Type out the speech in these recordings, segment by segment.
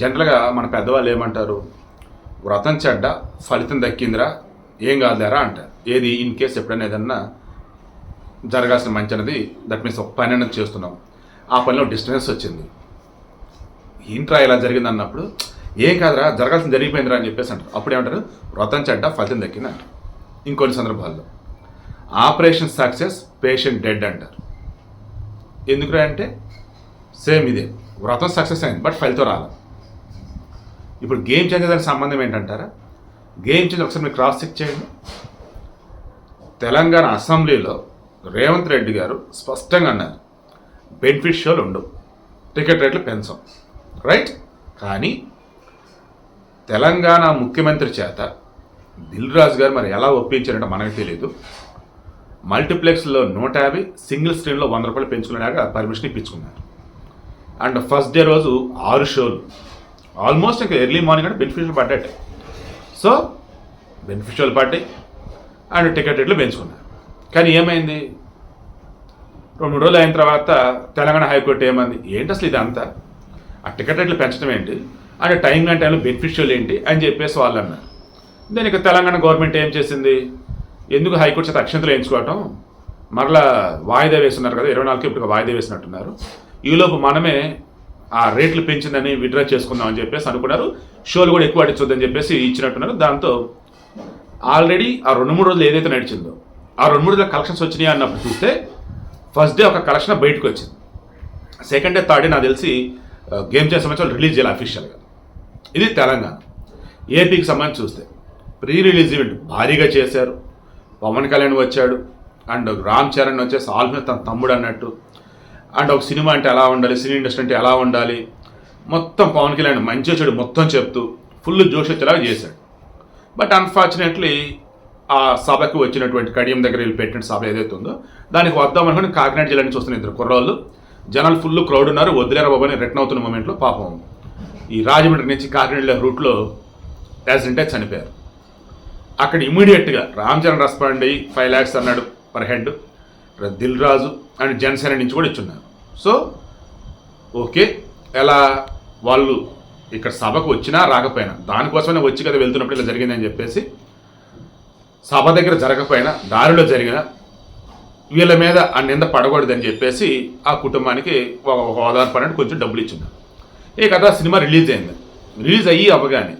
జనరల్గా మన పెద్దవాళ్ళు ఏమంటారు వ్రతం చెడ్డ ఫలితం దక్కిందిరా ఏం కాదులేరా అంటారు. ఏది ఇన్ కేస్ ఎప్పుడైనా ఏదన్నా జరగాల్సిన మంచి అనేది దట్ మీన్స్ ఒక పని అనేది చేస్తున్నాం. ఆ పనిలో డిస్టర్బెన్స్ వచ్చింది. ఏంట్రా ఇలా జరిగింది అన్నప్పుడు ఏం కాదురా జరగాల్సిన జరిగిపోయిందిరా అని చెప్పేసి అంటారు. అప్పుడు ఏమంటారు వ్రతం చెడ్డ ఫలితం దక్కింది అంటారు. ఇంకొన్ని సందర్భాల్లో. ఆపరేషన్ సక్సెస్ పేషెంట్ డెడ్ అంటారు. ఎందుకురా అంటే సేమ్ ఇదే. వ్రతం సక్సెస్ అయింది బట్ ఫలితం రాలేదు. ఇప్పుడు గేమ్ చేంజర్ దానికి సంబంధం ఏంటంటారా? గేమ్ చేంజ్ ఒకసారి మీరు క్రాస్ చెక్ చేయండి. తెలంగాణ అసెంబ్లీలో రేవంత్ రెడ్డి గారు స్పష్టంగా అన్నారు బెనిఫిట్ షోలు ఉండవు. టికెట్ రేట్లు పెంచం. రైట్? కానీ తెలంగాణ ముఖ్యమంత్రి చేత దిల్ రాజు గారు మరి ఎలా ఒప్పించారంటే మనకు తెలియదు మల్టీప్లెక్స్లో నూట యాభై సింగిల్ స్క్రీన్లో వంద రూపాయలు పెంచుకునేలాగా పర్మిషన్ ఇప్పించుకున్నారు. అండ్ ఫస్ట్ డే రోజు ఆరు షోలు. ఆల్మోస్ట్ ఇంకా ఎర్లీ మార్నింగ్ అంటే బెనిఫిషియల్ పడ్డాయి సో బెనిఫిషియల్ పడ్డాయి అండ్ టికెట్ రేట్లు పెంచుకున్నారు. కానీ ఏమైంది? రెండు రోజులు అయిన తర్వాత తెలంగాణ హైకోర్టు ఏమంది? ఏంటి అసలు ఇదంతా? ఆ టికెట్ రేట్లు పెంచడం ఏంటి? అంటే టైం అండ్ టైంలో బెనిఫిషియల్ ఏంటి? అని చెప్పేసి వాళ్ళు అన్నారు. దానికి తెలంగాణ గవర్నమెంట్ ఏం చేసింది? ఎందుకు హైకోర్టు చేత అక్షంతలు వేయించుకోవటం? మరలా వాయిదా వేస్తున్నారు కదా ఇరవై నాలుగు ఇప్పుడు వాయిదా వేసినట్టున్నారు. ఈలోపు మనమే ఆ రేట్లు పెంచిందని విడ్రా చేసుకుందాం అని చెప్పేసి అనుకున్నారు. షోలు కూడా ఎక్కువ అడిచొద్దని చెప్పేసి ఇచ్చినట్టున్నారు. దాంతో ఆల్రెడీ ఆ రెండు మూడు రోజులు ఏదైతే నడిచిందో ఆ రెండు మూడు రోజుల కలెక్షన్స్ వచ్చినాయి అన్నప్పుడు చూస్తే ఫస్ట్ డే ఒక కలెక్షన్ బయటకు వచ్చింది. సెకండ్ డే థర్డ్ డే నాకు తెలిసి గేమ్ చేసే సంబంధించి రిలీజ్ చేయాలి అఫీషియల్గా ఇది తెలంగాణ. ఏపీకి సంబంధించి చూస్తే ప్రీ రిలీజ్ ఈవెంట్ భారీగా చేశారు. పవన్ కళ్యాణ్ వచ్చాడు. అండ్ రామ్ చరణ్ వచ్చేసి ఆల్మోస్ట్ తన తమ్ముడు అన్నట్టు. అండ్ ఒక సినిమా అంటే ఎలా ఉండాలి సినీ ఇండస్ట్రీ అంటే ఎలా ఉండాలి మొత్తం పవన్ కళ్యాణ్ మంచి చెడు మొత్తం చెప్తూ ఫుల్ జోష్ వచ్చేలాగా చేశాడు. బట్ అన్ఫార్చునేట్లీ ఆ సభకు వచ్చినటువంటి కడియం దగ్గర వీళ్ళు పెట్టిన సభ ఏదైతే ఉందో దానికి వద్దాం అనుకుని కాకినాడ జిల్లా నుంచి వస్తున్న ఇద్దరు కుర్రోళ్ళు జనాలు ఫుల్ క్రౌడ్ ఉన్నారు వదిలేరు బాబు అని రిటర్న్ అవుతున్న మూమెంట్లో పాపం ఈ రాజమండ్రి నుంచి కాకినాడ రూట్లో యాక్సిడెంట్ అయి చనిపోయారు. అక్కడ ఇమీడియట్గా రామ్ చరణ్ రెస్పాండ్ అయ్యి ఫైవ్ ల్యాక్స్ అన్నాడు per head. Dil Raju and Janasena నుంచి కూడా ఇచ్చున్నారు. సో ఓకే ఎలా వాళ్ళు ఇక్కడ సభకు వచ్చినా రాకపోయినా దానికోసమే వచ్చి కదా వెళ్తున్నప్పుడు ఇలా జరిగిందని చెప్పేసి సభ దగ్గర జరగకపోయినా దారిలో జరిగిన వీళ్ళ మీద ఆ నింద పడకూడదని చెప్పేసి ఆ కుటుంబానికి ఒక ఒక ఓదార్పు కొంచెం డబ్బులు ఇచ్చింది ఈ కథ సినిమా రిలీజ్ అయింది. రిలీజ్ అయ్యి అవ్వగానే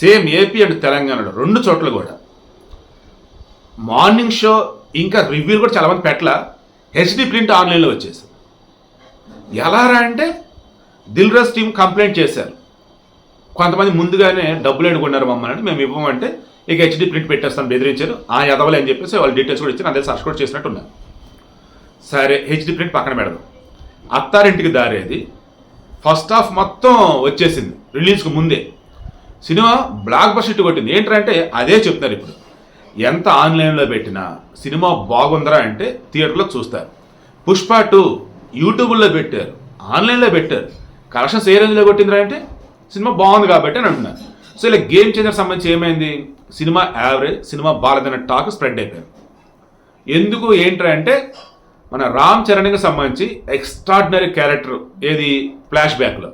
సేమ్ ఏపీ అండ్ తెలంగాణలో రెండు చోట్ల కూడా మార్నింగ్ షో ఇంకా రివ్యూలు కూడా చాలామంది పెట్టల. హెచ్డి ప్రింట్ ఆన్లైన్లో వచ్చేసి ఎలా రా అంటే దిల్ రాజ్ టీం కంప్లైంట్ చేశారు. కొంతమంది ముందుగానే డబ్బులు ఎడుకున్నారు మమ్మల్ని మేము ఇవ్వమంటే ఇక హెచ్డి ప్రింట్ పెట్టేస్తాను బెదిరించారు. ఆ ఎదవలే అని చెప్పేసి వాళ్ళు డీటెయిల్స్ కూడా ఇచ్చి నా తెలిసి కూడా చేసినట్టు ఉన్నారు సరే హెచ్డి ప్రింట్ పక్కన పెడదాం. అత్తారింటికి దారేది. ఫస్ట్ హాఫ్ మొత్తం వచ్చేసింది. రిలీజ్కి ముందే. సినిమా బ్లాక్ బస్టర్ కొట్టింది. ఏంటంటే అదే చెప్తున్నారు ఇప్పుడు. ఎంత ఆన్లైన్లో పెట్టినా సినిమా బాగుందరా అంటే థియేటర్లో చూస్తారు. పుష్ప టూ యూట్యూబ్లో పెట్టారు. ఆన్లైన్లో పెట్టారు. కలెక్షన్స్ ఏ రేంజ్లో కొట్టిందిరా అంటే సినిమా బాగుంది కాబట్టి అని అంటున్నారు. సో ఇలా గేమ్ చేంజర్ సంబంధించి ఏమైంది? సినిమా యావరేజ్ సినిమా బాగాలేదన్న టాక్ స్ప్రెడ్ అయిపోయింది. ఎందుకు ఏంట్రా అంటే మన రామ్ చరణ్కి సంబంధించి ఎక్స్ట్రాడినరీ క్యారెక్టర్ ఏది? ఫ్లాష్ బ్యాక్లో.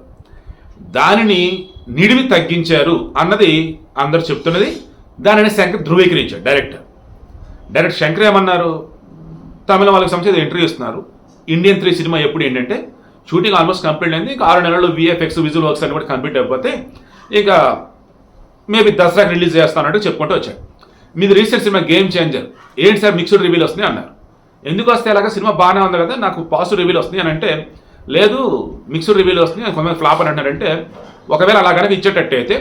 దానిని నిడివి తగ్గించారు అన్నది అందరు చెప్తున్నది. దానిని శంకర్ ధృవీకరించాడు డైరెక్ట్ డైరెక్ట్ శంకర్ ఏమన్నారు? తమిళ వాళ్ళకి సంబంధించి ఇంటర్వ్యూ ఇస్తున్నారు. ఇండియన్ త్రీ సినిమా ఎప్పుడు ఏంటంటే షూటింగ్ ఆల్మోస్ట్ కంప్లీట్ అయింది. ఇంకా ఆరు నెలల్లో విఎఫ్ఎక్స్ విజువల్ వర్క్స్ అని కూడా కంప్లీట్ అయిపోతే ఇక మేబీ దసరాకి రిలీజ్ చేస్తానంటూ చెప్పుకుంటూ వచ్చాడు. మీది రీసెంట్ సినిమా గేమ్ చేంజర్ ఏంటి సార్ మిక్స్డ్ రివ్యూలు వస్తున్నాయి అన్నారు. ఎందుకు వస్తే అలాగా సినిమా బాగానే ఉంది కదా నాకు పాజిటివ్ రివ్యూలు వస్తున్నాయి అని అంటే లేదు మిక్స్డ్ రివ్యూలు వస్తున్నాయి కొంతమంది ఫ్లాప్ అని అంటారంటే ఒకవేళ అలా కనుక ఇచ్చేటట్టు అయితే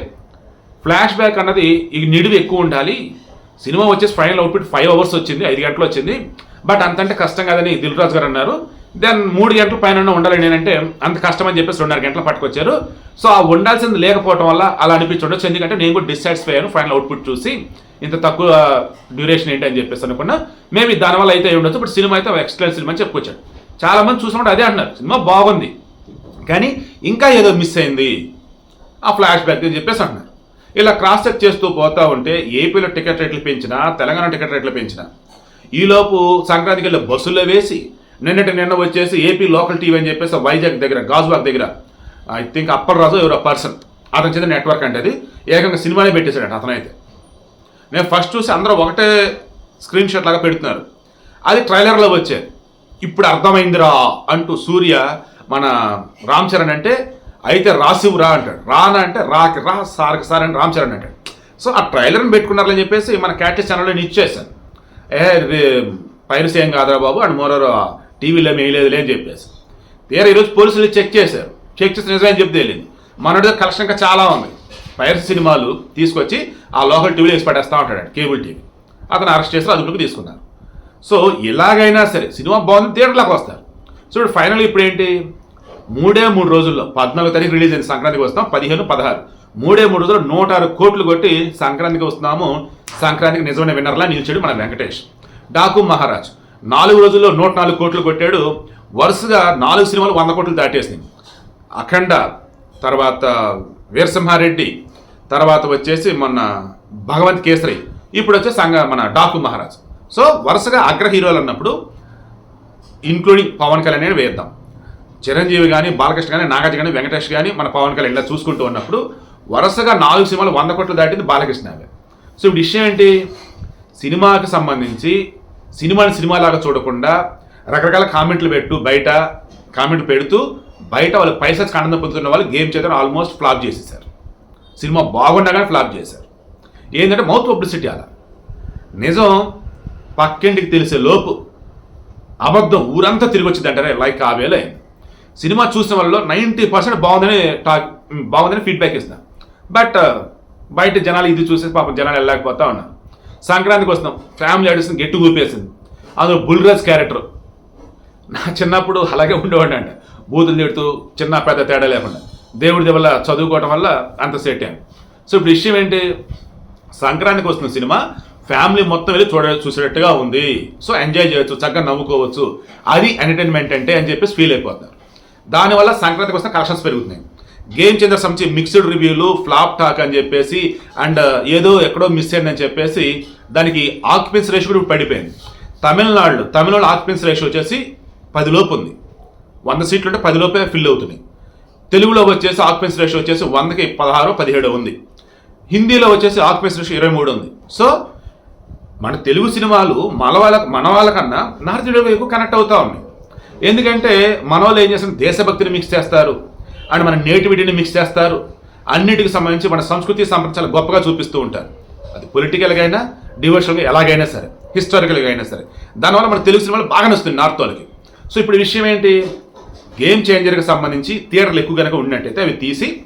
ఫ్లాష్ బ్యాక్ అన్నది ఈ నిడివి ఎక్కువ ఉండాలి. సినిమా వచ్చేసి ఫైనల్ అవుట్పుట్ ఫైవ్ అవర్స్ వచ్చింది ఐదు గంటలు వచ్చింది. బట్ అంతంటే కష్టం కాదని దిల్ రాజు గారు అన్నారు. దెన్ మూడు గంటల పైన ఉండాలి నేనంటే అంత కష్టం అని చెప్పేసి రెండున్నర గంటలు పట్టుకొచ్చారు. సో ఆ ఉండాల్సింది లేకపోవడం వల్ల అలా అనిపించుండొచ్చు. ఎందుకంటే నేను కూడా డిస్సాటిస్ఫై అయ్యాను ఫైనల్ అవుట్పుట్ చూసి. ఇంత తక్కువ డ్యూరేషన్ ఏంటి అని చెప్పేసి అనుకున్నా. మేబీ దానివల్ల అయితే ఉండొచ్చు బట్ సినిమా అయితే ఎక్స్ప్లెయిన్ సినిమా అని చెప్పుకొచ్చాడు చాలామంది చూసినప్పుడు అదే అంటున్నారు సినిమా బాగుంది. కానీ ఇంకా ఏదో మిస్ అయింది. ఆ ఫ్లాష్ బ్యాక్ అని చెప్పేసి అంటున్నారు. ఇలా క్రాస్ చెక్ చేస్తూ పోతా ఉంటే ఏపీలో టికెట్ రేట్లు పెంచినా తెలంగాణ టికెట్ రేట్లు పెంచినా ఈలోపు సంక్రాంతికి వెళ్ళి బస్సులో వేసి నిన్నటి నిన్న వచ్చేసి ఏపీ లోకల్ టీవీ అని చెప్పేసి వైజాగ్ దగ్గర గాజువాక్ దగ్గర ఐ థింక్ అప్పర్ రాజు ఎవరో పర్సన్ అతని చెందిన నెట్వర్క్ అంటే అది ఏకంగా సినిమానే పెట్టేశాడు అతనైతే. నేను ఫస్ట్ చూసి అందరూ ఒకటే స్క్రీన్ షాట్ లాగా పెడుతున్నారు. అది ట్రైలర్లో వచ్చేది ఇప్పుడు అర్థమైందిరా అంటూ సూర్య మన రామ్ చరణ్ అంటే అయితే రాసివు రా అంటాడు. రానా అంటే రాకి రా సార్కి సార్ అని రామ్ చరణ్ అంటాడు. సో ఆ ట్రైలర్ని పెట్టుకున్నారని చెప్పేసి మన క్యాటెస్ ఛానల్లో నేను ఇచ్చేసాను ఏ పైరసీ ఏం కాదురా బాబు అండ్ మోరారు టీవీలో ఏం లేదు అని చెప్పేసి. తీరా ఈరోజు పోలీసులు చెక్ చేశారు. చెక్ చేసి నిజమే చెప్తే తెలియదు మనోడి దగ్గర కలెక్షన్ ఇంకా చాలా ఉంది. పైరసీ సినిమాలు తీసుకొచ్చి ఆ లోకల్ టీవీలో వేసి పడేస్తూ ఉంటాడు కేబుల్ టీవీ. అతను అరెస్ట్ చేసి అదుపులోకి తీసుకున్నారు. సో ఎలాగైనా సరే సినిమా బాగుంది థియేటర్లోకి వస్తారు. సో ఫైనల్ ఇప్పుడు ఏంటి? మూడే మూడు రోజుల్లో పద్నాలుగు తారీఖు రిలీజ్ అయింది సంక్రాంతికి వస్తాం పదిహేను పదహారు. మూడే మూడు రోజుల్లో నూట ఆరు కోట్లు కొట్టి సంక్రాంతికి వస్తున్నాము. సంక్రాంతికి నిజమైన విన్నర్లా నిలిచాడు మన వెంకటేష్. డాకు మహారాజ్ నాలుగు రోజుల్లో నూట నాలుగు కోట్లు కొట్టాడు. వరుసగా నాలుగు సినిమాలు వంద కోట్లు దాటేసింది. అఖండ తర్వాత వీరసింహారెడ్డి తర్వాత వచ్చేసి మొన్న భగవంత్ కేసరి ఇప్పుడు వచ్చే సంగ మన డాకు మహారాజ్. సో వరుసగా అగ్ర హీరోలు అన్నప్పుడు ఇంక్లూడింగ్ పవన్ కళ్యాణ్ అని వేద్దాం. చిరంజీవి కానీ బాలకృష్ణ కానీ నాగార్జున కానీ వెంకటేష్ కానీ మన పవన్ కళ్యాణ్ ఇలా చూసుకుంటూ ఉన్నప్పుడు వరుసగా నాలుగు సినిమాలు వంద కోట్లు దాటింది బాలకృష్ణ సో ఇప్పుడు విషయం ఏంటి? సినిమాకి సంబంధించి సినిమాని సినిమాలాగా చూడకుండా రకరకాల కామెంట్లు పెట్టు బయట కామెంట్లు పెడుతూ బయట వాళ్ళు పైసా ఆనందం పొందుతున్న వాళ్ళు గేమ్ చేత ఆల్మోస్ట్ ఫ్లాప్ చేసేసారు సినిమా బాగుండగానే ఫ్లాప్ చేశారు. ఏంటంటే మౌత్ పబ్లిసిటీ అలా. నిజం పక్కింటికి తెలిసే లోపు అబద్ధం ఊరంతా తిరిగి వచ్చిందంటారే లైక్ ఆ అయింది. సినిమా చూసిన వాళ్ళలో నైంటీ పర్సెంట్ బాగుందని టాక్ బాగుందని ఫీడ్బ్యాక్ ఇస్తాం బట్ బయట జనాలు ఇది చూసేసి పాపం జనాలు వెళ్ళలేకపోతా ఉన్నారు సంక్రాంతికి వస్తాం ఫ్యామిలీ ఆడిస్తుంది గట్టి ఊపేసింది. అందులో బుల్రాజ్ క్యారెక్టర్ నా చిన్నప్పుడు అలాగే ఉండేవాడి అంట. బూతులు తిడుతూ చిన్న పెద్ద తేడా లేకుండా. దేవుడి వల్ల చదువుకోవటం వల్ల అంత సెట్ అయ్యాను. సో ఇప్పుడు విషయం ఏంటి? సంక్రాంతికి వస్తున్న సినిమా ఫ్యామిలీ మొత్తం వెళ్ళి చూడ చూసేటట్టుగా ఉంది. సో ఎంజాయ్ చేయొచ్చు చక్కగా నవ్వుకోవచ్చు. అది ఎంటర్టైన్మెంట్ అంటే అని చెప్పేసి ఫీల్ అయిపోతాం దానివల్ల సంక్రాంతికి వస్తే కలెక్షన్స్ పెరుగుతున్నాయి. గేమ్ చేంజర్ సంబంధించి మిక్స్డ్ రివ్యూలు ఫ్లాప్ టాక్ అని చెప్పేసి అండ్ uh, ఏదో ఎక్కడో మిస్ అయిందని చెప్పేసి దానికి ఆక్యుపెన్సీ రేషియో కూడా పడిపోయింది. తమిళనాడు తమిళనాడు ఆక్యుపెన్సీ రేషియో వచ్చేసి పది లోపు ఉంది. వంద సీట్లు ఉంటే పది లోపే ఫిల్ అవుతున్నాయి. తెలుగులో వచ్చేసి ఆక్యుపెన్సీ రేషియో వచ్చేసి వందకి పదహారు పదిహేడు ఉంది. హిందీలో వచ్చేసి ఆక్యుపెన్సీ రేషియో ఇరవై మూడు ఉంది. సో మన తెలుగు సినిమాలు మన వాళ్ళ మన వాళ్ళకన్నా నార్త్ ఇండియా ఎక్కువ కనెక్ట్ అవుతా ఉన్నాయి. ఎందుకంటే మన వాళ్ళు ఏం చేస్తారు? దేశభక్తిని మిక్స్ చేస్తారు. అండ్ మన నేటివిటీని మిక్స్ చేస్తారు. అన్నిటికి సంబంధించి మన సంస్కృతి సంప్రదాయాలు చాలా గొప్పగా చూపిస్తూ ఉంటారు. అది పొలిటికల్గా అయినా డివోషనల్గా ఎలాగైనా సరే హిస్టారికల్గా అయినా సరే. దానివల్ల మన తెలుగు సినిమాలు బాగా నచ్చుతుంది నార్త్ వాళ్ళకి. సో ఇప్పుడు విషయం ఏంటి? గేమ్ చేంజర్కి సంబంధించి థియేటర్లు ఎక్కువ కనుక ఉన్నట్టయితే అవి తీసి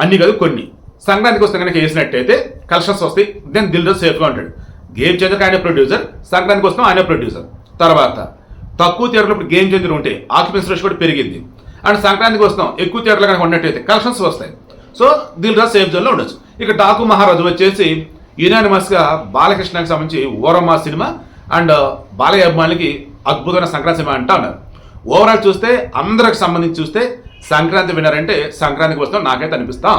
అన్ని కాదు కొన్ని. సంక్రాంతికి వస్తే కనుక వేసినట్టయితే కలెక్షన్స్ వస్తాయి. దెన్ దిల్ రోజు సేఫ్గా ఉంటాడు గేమ్ చేంజర్కి ఆయన ప్రొడ్యూసర్ సంక్రాంతికి వస్తాం ఆయన ప్రొడ్యూసర్ తర్వాత తక్కువ థియేటర్లు ఇప్పుడు గేమ్ చేంజర్ ఉంటే ఆక్యుపెన్సీ రేషియో కూడా పెరిగింది. అండ్ సంక్రాంతికి వస్తాం ఎక్కువ థియేటర్లు కనుక ఉన్నట్టయితే కలెక్షన్స్ వస్తాయి. సో దిల్ సేఫ్ జోన్లో ఉండొచ్చు. ఇక డాకు మహారాజు వచ్చేసి యునానిమస్గా బాలకృష్ణకి సంబంధించి ఓరమ్మ సినిమా అండ్ బాలయ్య అభిమానులకి అద్భుతమైన సంక్రాంతి సినిమా అంటా ఉన్నారు. ఓవరాల్ చూస్తే అందరికి సంబంధించి చూస్తే సంక్రాంతి విన్నర్ అంటే సంక్రాంతికి వస్తాం నాకైతే అనిపిస్తాం